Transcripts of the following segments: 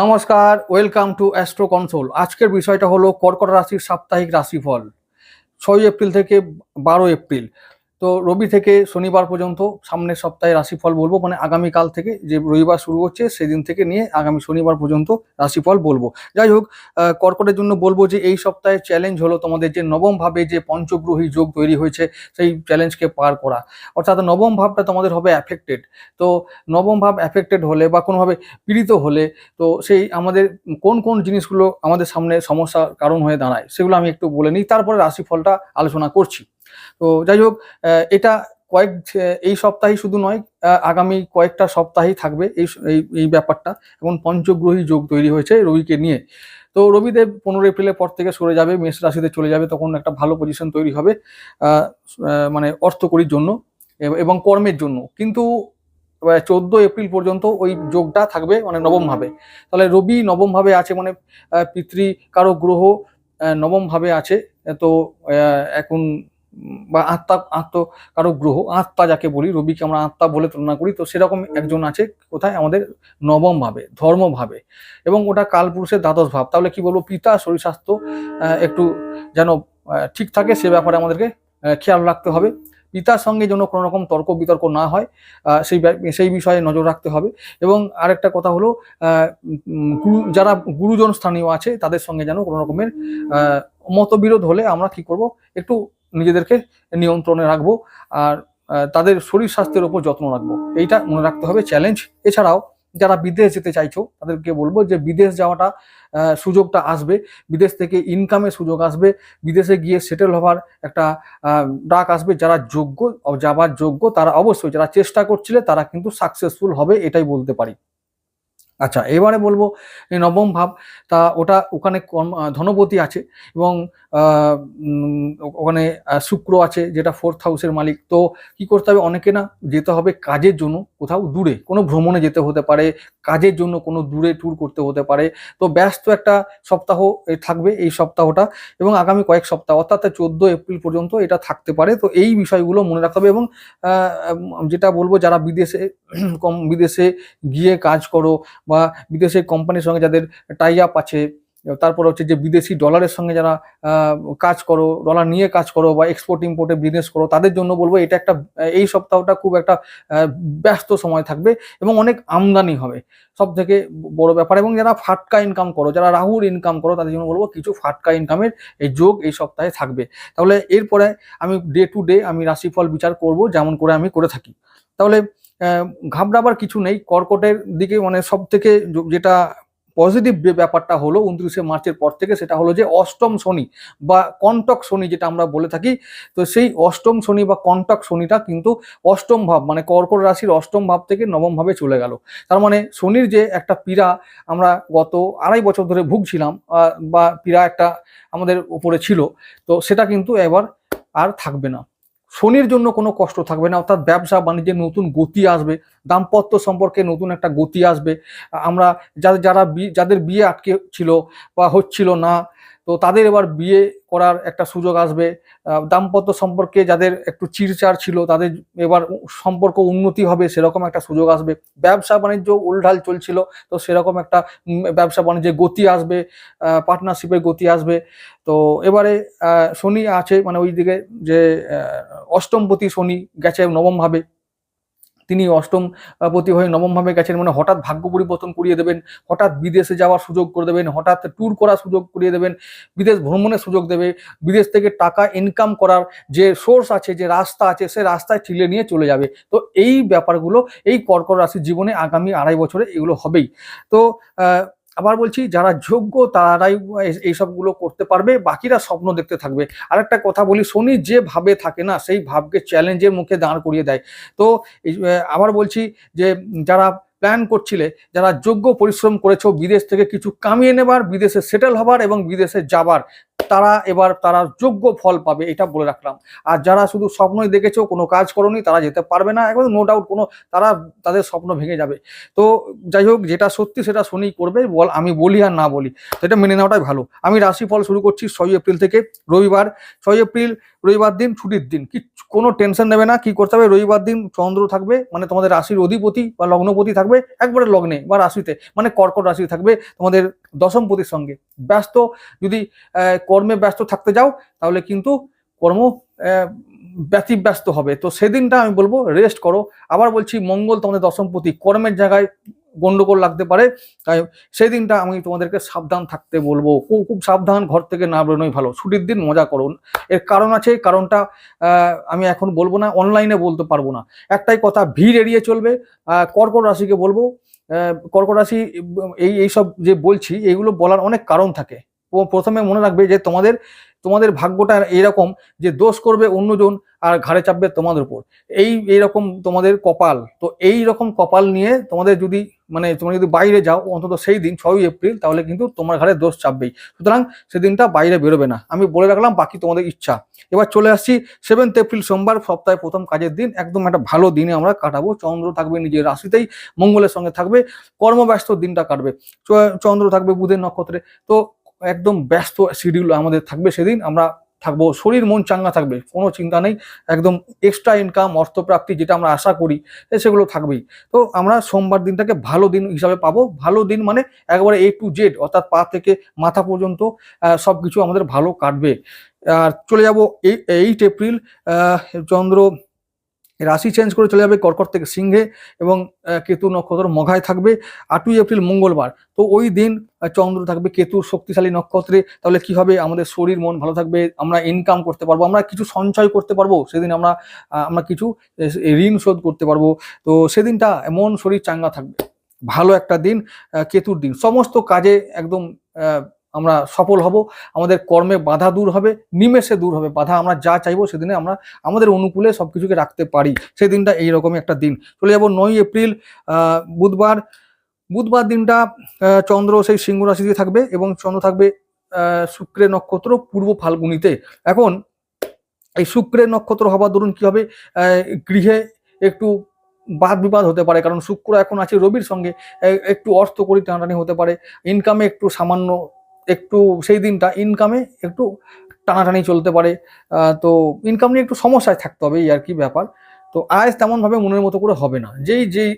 নমস্কার, welcome to astro console. আজকের বিষয়টা হলো কর্কট রাশির সাপ্তাহিক রাশিফল। ছয় এপ্রিল থেকে বারো এপ্রিল। তো রবি থেকে শনিবার পর্যন্ত সামনের সপ্তাহে রাশিফল বলব মানে আগামীকাল থেকে যে রবিবার শুরু হচ্ছে সেদিন থেকে নিয়ে আগামী শনিবার পর্যন্ত রাশিফল বলব। যাই হোক কর্কটের জন্য বলব যে এই সপ্তাহে চ্যালেঞ্জ হলো তোমাদের যে নবম ভাবে যে পঞ্চগ্রহী যোগ তৈরি হয়েছে সেই চ্যালেঞ্জকে পার করা। অর্থাৎ নবম ভাবটা তোমাদের হবে অ্যাফেক্টেড তো নবম ভাব অ্যাফেক্টেড হলে বা কোনোভাবে পীড়িত হলে তো সেই আমাদের কোন কোন জিনিসগুলো আমাদের সামনে সমস্যার কারণ হয়ে দাঁড়ায় সেগুলো আমি একটু বলে নিই, তারপরে রাশিফলটা আলোচনা করছি। তো যাই হোক এটা কয়েক এই সপ্তাহেই শুধু নয় আগামী কয়েকটা সপ্তাহেই থাকবে এই এই ব্যাপারটা এবং পঞ্চগ্রহী যোগ তৈরি হয়েছে রবিকে নিয়ে। তো রবিদেব পনেরো এপ্রিলের পর থেকে সরে যাবে, মেষ রাশিতে চলে যাবে, তখন একটা ভালো পজিশন তৈরি হবে মানে অর্থকরীর জন্য এবং কর্মের জন্য। কিন্তু চোদ্দ এপ্রিল পর্যন্ত ওই যোগটা থাকবে মানে নবমভাবে। তাহলে রবি নবমভাবে আছে মানে পিতৃ কারও গ্রহ নবমভাবে আছে। তো এখন বা আত্মা আত্ম কারও গ্রহ আত্মা যাকে বলি রবিকে আমরা আত্মা বলে তুলনা করি তো সেরকম একজন আছে কোথায়? আমাদের নবম ভাবে ধর্ম ভাবে। এবং ওটা কালপুরুষের দ্বাদশ ভাব। তাহলে কি বলব? পিতা শরীর স্বাস্থ্য একটু যেন ঠিক থাকে সে ব্যাপারে আমাদেরকে খেয়াল রাখতে হবে। পিতার সঙ্গে যেন কোনো রকম তর্ক বিতর্ক না হয় সেই সেই বিষয়ে নজর রাখতে হবে। এবং আরেকটা কথা হলো গুরু যারা গুরুজন স্থানীয় আছে তাদের সঙ্গে যেন কোনো রকমের মতবিরোধ হলে আমরা কি করব? একটু নিজেদেরকে নিয়ন্ত্রণে রাখব আর তাদের শরীর স্বাস্থ্যের উপর যত্ন রাখব। এইটা মনে রাখতে হবে। চ্যালেঞ্জ এছাড়াও যারা বিদেশ যেতে চাইছো, তাদেরকে বলব যে বিদেশ যাওয়াটা সুযোগটা আসবে। বিদেশ থেকে ইনকামের সুযোগ আসবে। বিদেশে গিয়ে সেটেল হওয়ার একটা ডাক আসবে। যারা যোগ্য, যাবার যোগ্য, তারা অবশ্যই, যারা চেষ্টা করছিলে, তারা কিন্তু সাকসেসফুল হবে, এটাই বলতে পারি। আচ্ছা এবারে বলব নবম ভাব, তা ওটা ওখানে ধনপতি আছে এবং ওখানে শুক্র আছে যেটা ফোর্থ হাউসের মালিক। তো কি করতে হবে? অনেকে না যেতে হবে কাজের জন্য কোথাও দূরে। কোনো ভ্রমণে যেতে হতে পারে, কাজের জন্য কোনো দূরে ট্যুর করতে হতে পারে। তো ব্যস্ত একটা সপ্তাহ থাকবে এই সপ্তাহটা এবং আগামী কয়েক সপ্তাহ, অর্থাৎ চোদ্দ এপ্রিল পর্যন্ত এটা থাকতে পারে। তো এই বিষয়গুলো মনে রাখতে হবে এবং যেটা বলব, যারা বিদেশে কম বিদেশে গিয়ে কাজ করো বা বিদেশে কোম্পানির সঙ্গে যাদের টাই আপ আছে, তারপর হচ্ছে যে বিদেশি ডলারের সঙ্গে যারা কাজ করো ডলার নিয়ে কাজ করো বা এক্সপোর্ট ইম্পোর্টে বিজনেস করো, তাদের জন্য বলব এটা একটা, এই সপ্তাহটা খুব একটা ব্যস্ত সময় থাকবে এবং অনেক আমদানি হবে। সব থেকে বড় ব্যাপার এবং যারা ফাটকা ইনকাম করো, যারা রাহুর ইনকাম করো, তাদের জন্য বলব কিছু ফাটকা ইনকামের এই যোগ এই সপ্তাহে থাকবে। তাহলে এরপরে আমি ডে টু ডে আমি রাশিফল বিচার করব, যেমন করে আমি করে থাকি। তাহলে ঘাবড়াবার কিছু নেই। কর্কটের দিকে মানে সব থেকে যেটা পজিটিভ ব্যাপারটা হলো উনত্রিশে মার্চের পর থেকে সেটা হলো যে অষ্টম শনি বা কন্টক শনি যেটা আমরা বলে থাকি, তো সেই অষ্টম শনি বা কন্টক শনিটা কিন্তু অষ্টম ভাব মানে কর্কট রাশির অষ্টম ভাব থেকে নবম ভাবে চলে গেল। তার মানে শনির যে একটা পীড়া আমরা গত আড়াই বছর ধরে ভুগছিলাম বা পীড়া একটা আমাদের উপরে ছিল, তো সেটা কিন্তু এবার আর থাকবে না। শনির জন্য কোনো কষ্ট থাকবে না, অর্থাৎ ব্যবসা বাণিজ্যে নতুন গতি আসবে, দাম্পত্য সম্পর্কে নতুন একটা গতি আসবে। আমরা যারা বিয়ে যাদের বিয়ে আটকে ছিল বা হচ্ছিল না তো তাদের এবার বিয়ে করার একটা সুযোগ আসবে। দাম্পত্য সম্পর্কে যাদের একটু চিরচার ছিল, তাদের এবার সম্পর্ক উন্নতি হবে সেরকম একটা সুযোগ আসবে। ব্যবসা বাণিজ্য উলঢাল চলছিল, তো সেরকম একটা ব্যবসা বাণিজ্যে গতি আসবে পার্টনারশিপের গতি আসবে। তো এবারে শনি আছে মানে ওই দিকে যে অষ্টমপতি শনি গেছে, নবম ভাবে। তিনি অষ্টম প্রতি হয়ে নবমভাবে গেছেন মানে হঠাৎ ভাগ্য পরিবর্তন করিয়ে দেবেন, হঠাৎ বিদেশে যাওয়ার সুযোগ করে দেবেন, হঠাৎ ট্যুর করার সুযোগ করিয়ে দেবেন, বিদেশ ভ্রমণের সুযোগ দেবে, বিদেশ থেকে টাকা ইনকাম করার যে সোর্স আছে, যে রাস্তা আছে, সে রাস্তায় ঠিলে নিয়ে চলে যাবে। তো এই ব্যাপারগুলো, এই কর্কট রাশির জীবনে আগামী আড়াই বছরে এগুলো হবেই। তো আবার বলছি, যারা যোগ্য তারাই এই- সবগুলো করতে পারবে, বাকিরা স্বপ্ন দেখতে থাকবে। আর একটা কথা বলি, শনি যে ভাবে থাকে না, সেই ভাবকে চ্যালেঞ্জের মুখে দাঁড় করিয়ে দেয়। তো আবার বলছি যে, যারা প্ল্যান করছিলে, যারা যোগ্য পরিশ্রম করেছ, বিদেশ থেকে কিছু কামিয়ে নেবার, বিদেশে সেটেল হবার এবং বিদেশে যাবার তারা এবার তারা যোগ্য ফল পাবে এটা বলে রাখলাম। আর যারা শুধু স্বপ্নই দেখেছ কোনো কাজ করনি তারা যেতে পারবে না। একদম নো ডাউট কোনো তারা তাদের স্বপ্ন ভেঙে যাবে। তো যাই হোক যেটা সত্যি সেটা শনি করবে বল আমি বলি আর না বলি তো এটা মেনে নেওয়াটাই ভালো। আমি রাশিফল শুরু করছি ছয় এপ্রিল থেকে রবিবার। ছয় এপ্রিল রবিবার দিন ছুটির দিন। কি কোনো টেনশন নেবে না কি করতে হবে? রবিবার দিন চন্দ্র থাকবে মানে তোমাদের রাশির অধিপতি বা লগ্নপতি থাকবে একবারে লগ্নে বা রাশিতে মানে কর্কট রাশি থাকবে তোমাদের দশমপতির সঙ্গে। ব্যস্ত যদি আহ, কর্মে ব্যস্ত থাকতে যাও, তাহলে কিন্তু কর্ম ব্যতিব্যস্ত হবে। তো সেদিনটা আমি বলব রেস্ট করো। আবার বলছি, মঙ্গল তোমাদের দশমপতি কর্মের জায়গায় গন্ডগোল লাগতে পারে, তাই সেই দিনটা আমি তোমাদেরকে সাবধান থাকতে বলব। খুব সাবধান, ঘর থেকে না বেরোনোই ভালো। ছুটির দিন মজা করুন এর কারণ আছে, কারণটা আমি এখন বলব না অনলাইনে বলতে পারব না। একটাই কথা, ভিড় এড়িয়ে চলবে। কর্কট রাশিকে বলব কর্কট রাশি, এই এইসব যে বলছি, এইগুলো বলার অনেক কারণ থাকে। প্রথমে মনে রাখবে যে তোমাদের তোমাদের ভাগ্যটা এরকম যে দোষ করবে অন্যজন আর ঘাড়ে চাপবে তোমাদের উপর। এই, এইরকম তোমাদের কপাল। তো এই রকম কপাল নিয়ে তোমাদের যদি মানে তোমরা যদি বাইরে যাও, অন্তত সেই দিন, ছয়ই এপ্রিল, তাহলে কিন্তু তোমার ঘাড়ে দোষ চাপবেই। সুতরাং সেদিনটা বাইরে বেরোবে না। আমি বলে রাখলাম, বাকি তোমাদের ইচ্ছা। এবার চলে আসছি সেভেন্থ এপ্রিল সোমবার, সপ্তাহে প্রথম কাজের দিন। একদম একটা ভালো দিনে আমরা কাটাবো। চন্দ্র থাকবে নিজের রাশিতেই, মঙ্গলের সঙ্গে থাকবে, কর্মব্যস্ত দিনটা কাটবে। চন্দ্র থাকবে বুধের নক্ষত্রে। তো একদম ব্যস্ত শিডিউল আমাদের থাকবে সেদিন। আমরা থাকব, শরীর মন চাঙ্গা থাকবে, কোনো চিন্তা নেই। একদম এক্সট্রা ইনকাম অর্থপ্রাপ্তি যেটা আমরা আশা করি সেগুলো থাকবেই। তো আমরা সোমবার দিনটাকে ভালো দিন হিসাবে পাবো। ভালো দিন মানে একবারে এ টু জেড অর্থাৎ পা থেকে মাথা পর্যন্ত সব কিছু আমাদের ভালো কাটবে। আর চলে যাব এইট এপ্রিল চন্দ্র রাশি চেঞ্জ করে চলে যাবে কর্কট থেকে সিংহে এবং কেতু নক্ষত্র মঘায় থাকবে। আটই এপ্রিল মঙ্গলবার। তো ওই দিন চন্দ্র থাকবে কেতুর শক্তিশালী নক্ষত্রে। তাহলে কি হবে? আমাদের শরীর, মন ভালো থাকবে, আমরা ইনকাম করতে পারব, আমরা কিছু সঞ্চয় করতে পারব। সেদিন আমরা আমরা কিছু ঋণ শোধ করতে পারব। তো সেদিনটা মন শরীর চাঙ্গা থাকবে। ভালো একটা দিন কেতুর দিন। সমস্ত কাজে একদম আমরা সফল হব, আমাদের কর্মে বাধা দূর হবে, নিমেষে দূর হবে, বাধা আমরা যা চাইব সেদিনে আমরা আমাদের অনুকূলে সব কিছুকে রাখতে পারি। সেই দিনটা এইরকমই একটা দিন। চলে যাব নয় এপ্রিল বুধবার। বুধবার দিনটা চন্দ্র সেই সিংহ রাশিতে থাকবে এবং চন্দ্র থাকবে শুক্রের নক্ষত্র পূর্ব ফাল্গুনিতে। এখন এই শুক্রের নক্ষত্র হবার দরুন কি হবে? গৃহে একটু বাদ বিবাদ হতে পারে, কারণ শুক্র এখন আছে রবির সঙ্গে একটু অর্থ করি টানাটানি হতে পারে ইনকামে একটু সামান্য একটু সেই দিনটা ইনকামে একটু টানাটানি চলতে পারে। তো ইনকাম নিয়ে একটু সমস্যায় থাকতে হবে এই আর কি ব্যাপার। তো আয় তেমনভাবে মনের মতো করে হবে না। যেই যেই,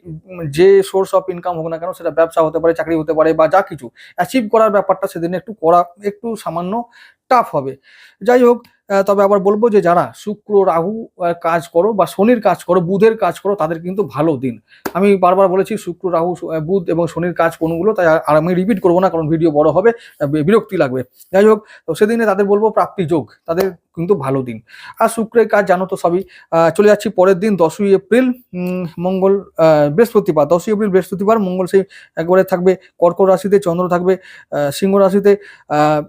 যে সোর্স অফ ইনকাম হোক না কেন সেটা ব্যবসা হতে পারে, চাকরি হতে পারে বা যা কিছু অ্যাচিভ করার ব্যাপারটা সেদিন একটু করা, একটু সামান্য টাফ হবে। যাই হোক তবে আবার বলব যে যারা শুক্র, রাহু কাজ করো বা শনির কাজ করো, বুধের কাজ করো, তাদের কিন্তু ভালো দিন। আমি বারবার বলেছি শুক্র, রাহু বুধ এবং শনির কাজ কোনগুলো, তাই আর- আমি রিপিট করব না, কারণ ভিডিও বড় হবে বিরক্তি লাগবে। যাই হোক, তো সেদিনে তাদের বলব প্রাপ্তি যোগ, তাদের কিন্তু ভালো দিন। আর শুক্রের কাজ জানো তো সবই চলে যাচ্ছি পরের দিন, দশই এপ্রিল মঙ্গল বৃহস্পতিবার। দশই এপ্রিল, বৃহস্পতিবার, মঙ্গল সেই একবারে থাকবে, কর্কট রাশিতে চন্দ্র থাকবে সিংহ রাশিতে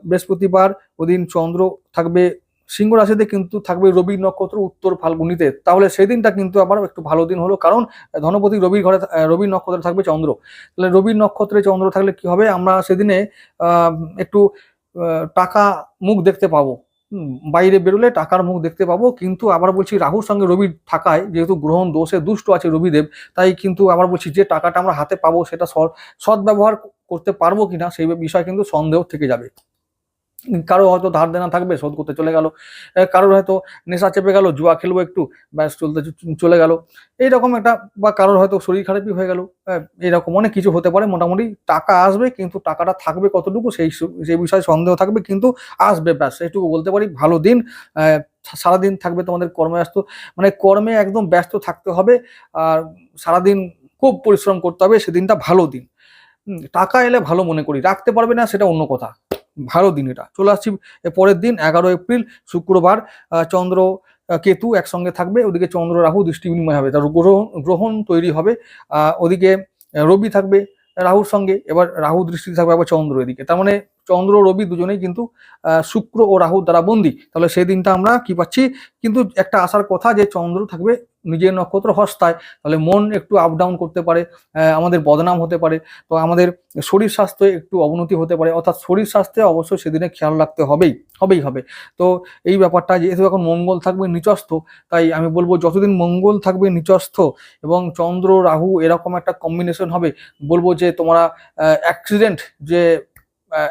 বৃহস্পতিবার ওদিন চন্দ্র থাকবে সিংহ রাশিতে কিন্তু থাকবে রবি নক্ষত্র, উত্তর ফাল্গুনিতে। তাহলে সেই দিনটা কিন্তু আবার একটু ভালো দিন হলো, কারণ ধনপতি রবির ঘরে রবির নক্ষত্রে থাকবে চন্দ্র। তাহলে রবির নক্ষত্রে চন্দ্র থাকলে কি হবে? আমরা সেদিনে একটু টাকা মুখ দেখতে পাবো। বাইরে বেরোলে টাকার মুখ দেখতে পাবো, কিন্তু আবার বলছি রাহুর সঙ্গে রবি থাকায়, যেহেতু গ্রহণ দোষে দুষ্ট আছে রবিদেব, তাই কিন্তু আবার বলছি যে টাকাটা আমরা হাতে পাবো, সেটা সৎ ব্যবহার করতে পারব কিনা, সেই বিষয় কিন্তু সন্দেহ থেকে যাবে। কারও হয়তো ধার দেনা থাকবে, শোধ করতে চলে গেল। কারোর হয়তো নেশা চেপে গেল, জুয়া খেলব একটু, ব্যাস চলতে চলে গেল। এইরকম একটা বা কারোর হয়তো শরীর খারাপই হয়ে গেল। এইরকম অনেক কিছু হতে পারে, মোটামুটি টাকা আসবে কিন্তু টাকাটা থাকবে কতটুকু সেই সেই বিষয়ে সন্দেহ থাকবে কিন্তু আসবে, ব্যাস এইটুকু বলতে পারি। ভালো দিন সারাদিন থাকবে তোমাদের কর্মে ব্যস্ত। মানে কর্মে একদম ব্যস্ত থাকতে হবে আর সারাদিন খুব পরিশ্রম করতে হবে, সেদিনটা ভালো দিন। টাকা এলে ভালো মনে করি, রাখতে পারবে না সেটা অন্য কথা। ভালো দিন এটা। চলে আসছি পরের দিন, এগারো এপ্রিল, শুক্রবার চন্দ্র কেতু একসঙ্গে থাকবে, ওদিকে চন্দ্র, রাহু দৃষ্টি বিনিময় হবে। তার গ্রহণ গ্রহণ তৈরি হবে ওদিকে রবি থাকবে রাহুর সঙ্গে, এবার রাহু দৃষ্টি থাকবে, আবার চন্দ্র এদিকে। তার মানে চন্দ্র, রবি দুজনেই কিন্তু শুক্র ও রাহু দ্বারা বন্দি। তাহলে সেই দিনটা আমরা কি পাচ্ছি? কিন্তু একটা আসার কথা যে চন্দ্র থাকবে নিজের নক্ষত্র হস্তায়, তাহলে মন একটু আপ ডাউন করতে পারে আমাদের বদনাম হতে পারে, তো আমাদের শরীর স্বাস্থ্যে একটু অবনতি হতে পারে, অর্থাৎ শরীর স্বাস্থ্যে অবশ্যই সেদিনে খেয়াল রাখতে হবেই হবেই হবে। তো এই ব্যাপারটা যেহেতু এখন মঙ্গল থাকবে নিচস্থ, তাই আমি বলব যতদিন মঙ্গল থাকবে নিচস্থ এবং চন্দ্র, রাহু এরকম একটা কম্বিনেশন হবে, বলব যে তোমরা অ্যাক্সিডেন্ট যে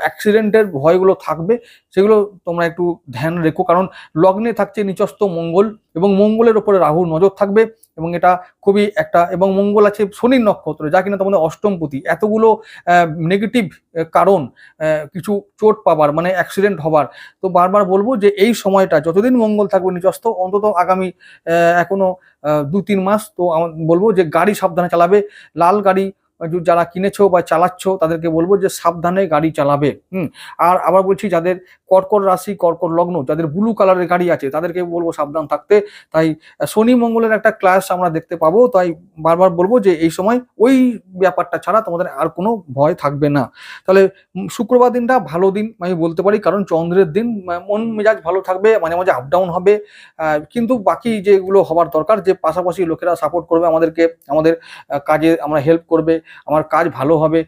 অ্যাক্সিডেন্টের ভয়গুলো থাকবে, সেগুলো তোমরা একটু ধ্যান রেখো। কারণ লগ্নে থাকছে নিচস্থ মঙ্গল এবং মঙ্গলের ওপরে রাহুর নজর থাকবে এবং এটা খুবই একটা, এবং মঙ্গল আছে শনির নক্ষত্র, যা কিনা তোমাদের অষ্টমপতি। এতগুলো নেগেটিভ কারণ কিছু চোট পাবার মানে অ্যাক্সিডেন্ট হবার। তো বারবার বলব যে এই সময়টা, যতদিন মঙ্গল থাকবে নিচস্থ, অন্তত আগামী এখনও দু তিন মাস, তো বলব যে গাড়ি সাবধানে চালাবে। লাল গাড়ি যারা কিনেছো বা চালাচ্ছ, তাদেরকে বলব যে সাবধানে গাড়ি চালাবে। হুম, আর আবার বলছি যাদের কর্কট রাশি, কর্কট লগ্ন, যাদের ব্লু কালারের গাড়ি আছে, তাদেরকে বলব সাবধান থাকতে। তাই শনি মঙ্গলের একটা ক্লাস আমরা দেখতে পাবো। তাই বারবার বলব যে এই সময় ওই ব্যাপারটা ছাড়া তোমাদের আর কোনো ভয় থাকবে না। তাহলে শুক্রবার দিনটা ভালো দিন আমি বলতে পারি, কারণ চন্দ্রের দিন মন মেজাজ ভালো থাকবে, মাঝে মাঝে আপ ডাউন হবে। কিন্তু বাকি যেগুলো হবার দরকার, যে পাশাপাশি লোকেরা সাপোর্ট করবে আমাদেরকে, আমাদের কাজে আমরা হেল্প করবে। আমার কাজ ভালো হবে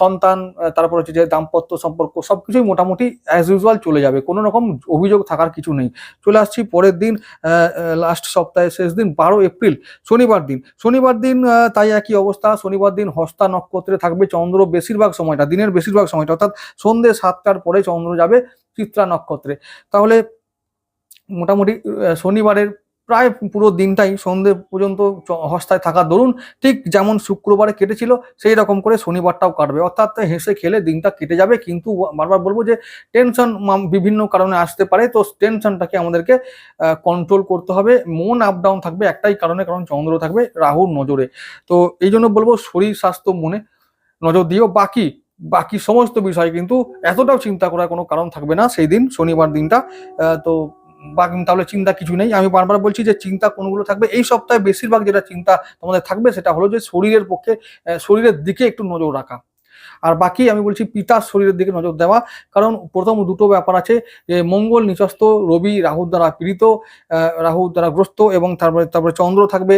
সন্তান তারপর হচ্ছে যে দাম্পত্য সম্পর্ক সব কিছুই মোটামুটি অ্যাজ ইউজুয়াল চলে যাবে। কোনো রকম অভিযোগ থাকার কিছু নেই। চলে আসছি পরের দিন লাস্ট সপ্তাহে শেষ দিন, বারো এপ্রিল, শনিবার দিন। শনিবার দিন তাই একই অবস্থা। শনিবার দিন হস্তা নক্ষত্রে থাকবে চন্দ্র বেশিরভাগ সময়টা, দিনের বেশিরভাগ সময়টা, অর্থাৎ সন্ধ্যে সাতটার পরে চন্দ্র যাবে চিত্রা নক্ষত্রে। তাহলে মোটামুটি শনিবারের প্রায় পুরো দিনটাই সন্ধে পর্যন্ত হস্তায় থাকা দরুন, ঠিক যেমন শুক্রবারে কেটেছিল, সেই রকম করে শনিবারটাও কাটবে। অর্থাৎ হেসে খেলে দিনটা কেটে যাবে, কিন্তু বারবার বলব যে টেনশন বিভিন্ন কারণে আসতে পারে, তো টেনশনটাকে আমাদেরকে কন্ট্রোল করতে হবে। মন আপ ডাউন থাকবে একটাই কারণে, কারণ চন্দ্র থাকবে রাহুর নজরে। তো এই জন্য বলব শরীর, স্বাস্থ্য, মনে নজর দিও। বাকি বাকি সমস্ত বিষয় কিন্তু এতটাও চিন্তা করার কোনো কারণ থাকবে না, সেই দিন, শনিবার দিনটা তো বাকি তাহলে চিন্তা কিছু নেই। আমি বারবার বলছি যে চিন্তা কোনগুলো থাকবে? এই সপ্তাহে বেশিরভাগ যেটা চিন্তা তোমাদের থাকবে সেটা হলো যে শরীরের পক্ষে শরীরের দিকে একটু নজর রাখা। আর বাকি আমি বলছি পিতার শরীরের দিকে নজর দেওয়া। কারণ প্রথম দুটো ব্যাপার আছে যে মঙ্গল নিচস্থ রবি, রাহুর দ্বারা পীড়িত রাহুর দ্বারা গ্রস্ত এবং তারপরে তারপরে চন্দ্র থাকবে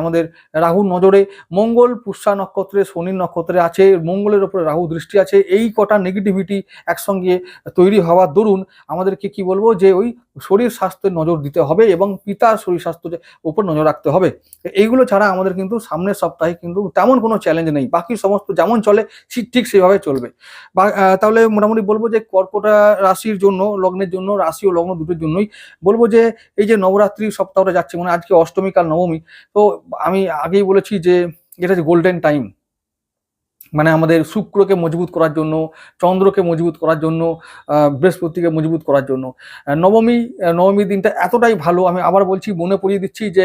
আমাদের রাহুর নজরে। মঙ্গল, পুষ্যা নক্ষত্রে শনির নক্ষত্রে আছে, মঙ্গলের উপরে রাহু দৃষ্টি আছে। এই কটা নেগেটিভিটি একসঙ্গে তৈরি হওয়ার দরুন আমাদেরকে কি বলব যে ওই শরীর স্বাস্থ্যের নজর দিতে হবে এবং পিতার শরীর স্বাস্থ্যের উপর নজর রাখতে হবে। এইগুলো ছাড়া আমাদের কিন্তু সামনের সপ্তাহে কিন্তু তেমন কোনো চ্যালেঞ্জ নেই। বাকি সমস্ত যেমন চলে ঠিক সেভাবে চলবে। বা তাহলে মোটামুটি বলব যে কর্কটা রাশির জন্য, লগ্নের জন্য, রাশি ও লগ্ন দুটোর জন্যই বলব যে এই যে নবরাত্রি সপ্তাহটা যাচ্ছে মানে আজকে অষ্টমী কাল নবমী, তো আমি আগেই বলেছি যে এটা হচ্ছে গোল্ডেন টাইম মানে আমাদের শুক্রকে মজবুত করার জন্য, চন্দ্রকে মজবুত করার জন্য বৃহস্পতিকে মজবুত করার জন্য। নবমী নবমী দিনটা এতটাই ভালো, আমি আবার বলছি, মনে পড়িয়ে দিচ্ছি যে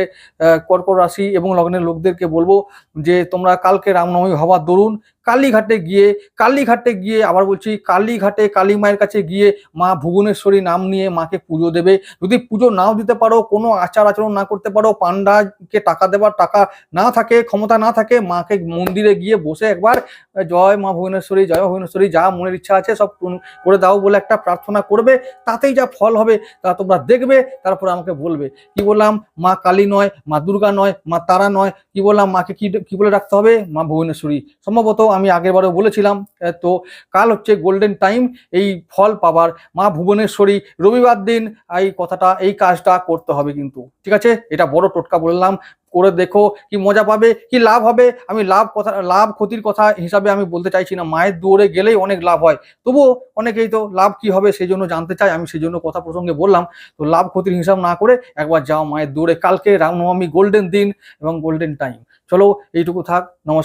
কর্কট রাশি এবং লগ্নের লোকদেরকে বলব যে, তোমরা কালকে রামনবমী হওয়ার দরুন কালীঘাটে গিয়ে কালীঘাটে গিয়ে আবার বলছি, কালীঘাটে কালী মায়ের কাছে গিয়ে মা ভুবনেশ্বরী নাম নিয়ে মাকে পুজো দেবে। যদি পুজো নাও দিতে পারো, কোনো আচার আচরণ না করতে পারো পান্ডাকে টাকা দেবার টাকা না থাকে, ক্ষমতা না থাকে, মাকে মন্দিরে গিয়ে বসে একবার, জয় মা ভুবনেশ্বরী, জয় ভুবনেশ্বরী, যা মনের ইচ্ছা আছে সব করে দাও বলে একটা প্রার্থনা করবে, তাতেই যা ফল হবে, তা তোমরা দেখবে, তারপরে আমাকে বলবে। কি বললাম? মা কালী নয়, মা দুর্গা নয়, মা তারা নয়, কি বললাম? মাকে কি কি বলে রাখতে হবে? মা ভুবনেশ্বরী। সম্ভবত আমি আগের বারেও বলেছিলাম তো কাল হচ্ছে গোল্ডেন টাইম এই ফল পাবার মা ভুবনেশ্বরী। রবিবার দিন এই কথাটা, এই কাজটা করতে হবে কিন্তু। ঠিক আছে? এটা বড় টোটকা বললাম। করে দেখো কি মজা পাবে, কি লাভ হবে। আমি লাভ কথা, লাভ ক্ষতির কথা হিসাবে আমি বলতে চাইছি না। মায়ের দুয়ারে গেলেই অনেক লাভ হয়। তবুও অনেকেই তো লাভ কি হবে সেই জন্য জানতে চাই আমি সেই জন্য কথা প্রসঙ্গে বললাম, তো লাভ ক্ষতির হিসাব না করে একবার যাও মায়ের দুয়ারে। কালকে রামনবমী গোল্ডেন দিন এবং গোল্ডেন টাইম চলো, এইটুকু থাক। নমস্কার।